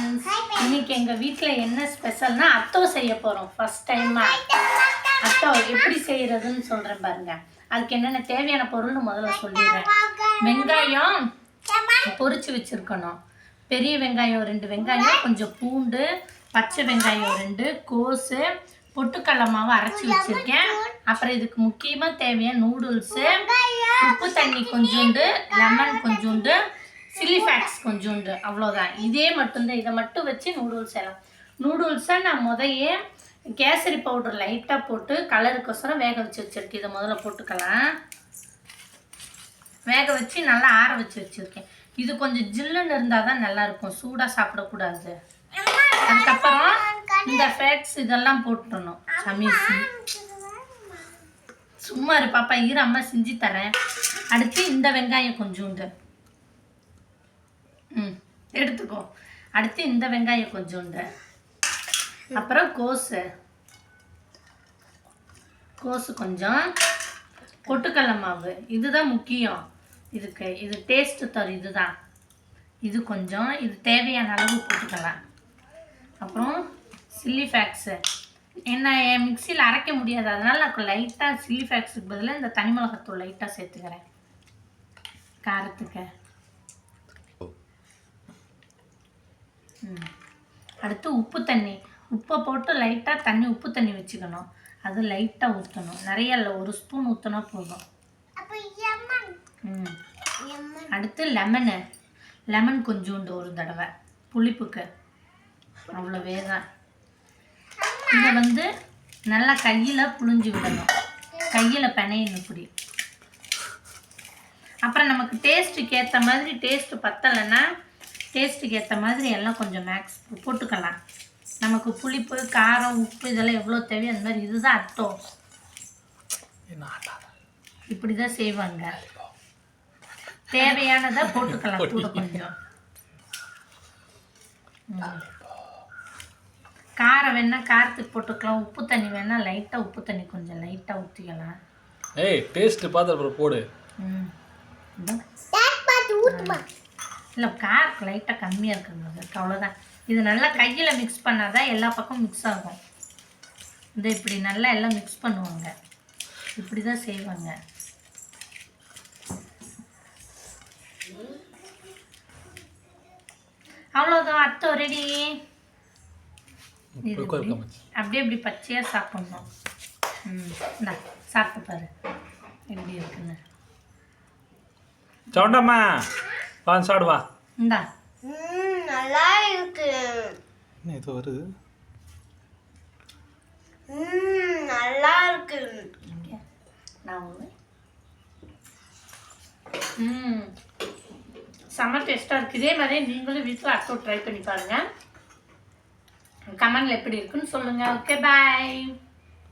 Friends இன்னைக்கு எங்கள் வீட்டில் என்ன ஸ்பெஷல்னா அத்தோ செய்ய போகிறோம் ஃபர்ஸ்ட் டைமாக அத்தோ எப்படி செய்கிறதுன்னு சொல்கிறேன் பாருங்க. அதுக்கு என்னென்ன தேவையான பொருள்னு முதல்ல சொல்லிடுறேன். வெங்காயம் பொறிச்சு வச்சுருக்கணும். பெரிய வெங்காயம் ரெண்டு வெங்காயம் கொஞ்சம் பூண்டு பச்சை வெங்காயம் ரெண்டு கோஸு பொட்டுக்கடலை மாவு அரைச்சி வச்சுருக்கேன். அப்புறம் இதுக்கு முக்கியமாக தேவையான நூடுல்ஸு உப்பு தண்ணி கொஞ்சோண்டு லெமன் கொஞ்சோண்டு சில்லி ஃபேக்ஸ் கொஞ்சோண்டு அவ்வளோதான் இதே மட்டும்தான் இதை மட்டும் வச்சு நூடுல்ஸ் எல்லாம் நூடுல்ஸை நான் முதையே கேசரி பவுடர் லைட்டாக போட்டு கலருக்கோசரம் வேக வச்சு வச்சுருக்கேன். இதை முதல்ல போட்டுக்கலாம். வேக வச்சு நல்லா ஆற வச்சு வச்சுருக்கேன். இது கொஞ்சம் ஜில்லுன்னு இருந்தால் தான் நல்லாயிருக்கும். சூடாக சாப்பிடக்கூடாது. அதுக்கப்புறம் இந்த ஃபேட்ஸ் இதெல்லாம் போட்டுடணும். சமீசி சும்மா இரு பாப்பா. இரு அம்மா செஞ்சு தரேன். அடுத்து இந்த வெங்காயம் கொஞ்சோண்டு. ம் எடுத்துக்கோ. அடுத்து இந்த வெங்காயம் கொஞ்சோண்டு. அப்புறம் கோஸு. கோஸு கொஞ்சம். பொட்டுக்கடலை மாவு. இதுதான் முக்கியம். இதுக்கு இது டேஸ்ட்டு தரும் இதுதான். இது கொஞ்சம் இது தேவையான அளவு போட்டுக்கலாம் அப்புறம் சில்லி ஃபேக்ஸு என்ன என் மிக்சியில் அரைக்க முடியாது. அதனால் நான் லைட்டாக சில்லி ஃபேக்ஸுக்கு பதிலாக இந்த தனி மிளகாத்தூள் லைட்டாக சேர்த்துக்கிறேன். காரத்துக்கு. அடுத்து உப்பு தண்ணி. உப்பை போட்டு லைட்டாக தண்ணி உப்பு தண்ணி வச்சுக்கணும். அது லைட்டாக ஊற்றணும் நிறைய இல்லை ஒரு ஸ்பூன் ஊற்றினா போதும். ம். அடுத்து லெமனு லெமன் கொஞ்சோண்டு ஒரு தடவை. புளிப்புக்கு. அவ்வளோவே தான் இதை வந்து நல்லா கையில் புழிஞ்சு விடணும். கையில் பிணையணும் இப்படி அப்புறம் நமக்கு டேஸ்ட்டுக்கு ஏற்ற மாதிரி டேஸ்ட்டு பத்தலைன்னா டேஸ்ட்டுக்கு ஏற்ற மாதிரி எல்லாம் கொஞ்சம் மேக்ஸ் போட்டுக்கலாம். நமக்கு புளிப்பு காரம் உப்பு இதெல்லாம் எவ்வளோ தேவையோ அந்த மாதிரி இதுதான் அர்த்தம். இப்படி தான் செய்வாங்க. தேவையானதை போட்டுக்கலாம் கூட கொஞ்சம். காரம் வேணா காரத்துக்கு போட்டுக்கலாம். உப்பு தண்ணி வேணா லைட்டாக உப்பு தண்ணி கொஞ்சம் லைட்டாக ஊற்றிக்கலாம் ஏய் டேஸ்ட் பார்த்து அப்புறம் போடு. ம். இல்லை காரம் லைட்டாக கம்மியாக இருக்குங்க அவ்வளோதான் இது நல்லா கையில் மிக்ஸ் பண்ணாதான் எல்லா பக்கமும் மிக்ஸ் ஆகும். இந்த இப்படி நல்லா எல்லாம் மிக்ஸ் பண்ணுவாங்க. இப்படி தான் செய்வாங்க. அவ்வளோதான் அத்தோ ரெடி. அப்படியே இப்படி பச்சையாக சாப்பிட்ணும். ம் சாப்பிட்டு பாரு. எப்படி இருக்குன்னு. சவுண்டம்மா. வா சாடு வா. இந்தா. நல்லா இருக்கு. என்ன இது வருது? ம், நல்லா இருக்கு. நான் ம். செம்ம டேஸ்ட்டாக இருக்குது இதே மாதிரி நீங்களும் வீட்டில் அட்டோ ட்ரை பண்ணி பாருங்கள் கமெண்டில் எப்படி இருக்குன்னு சொல்லுங்கள் ஓகே பாய்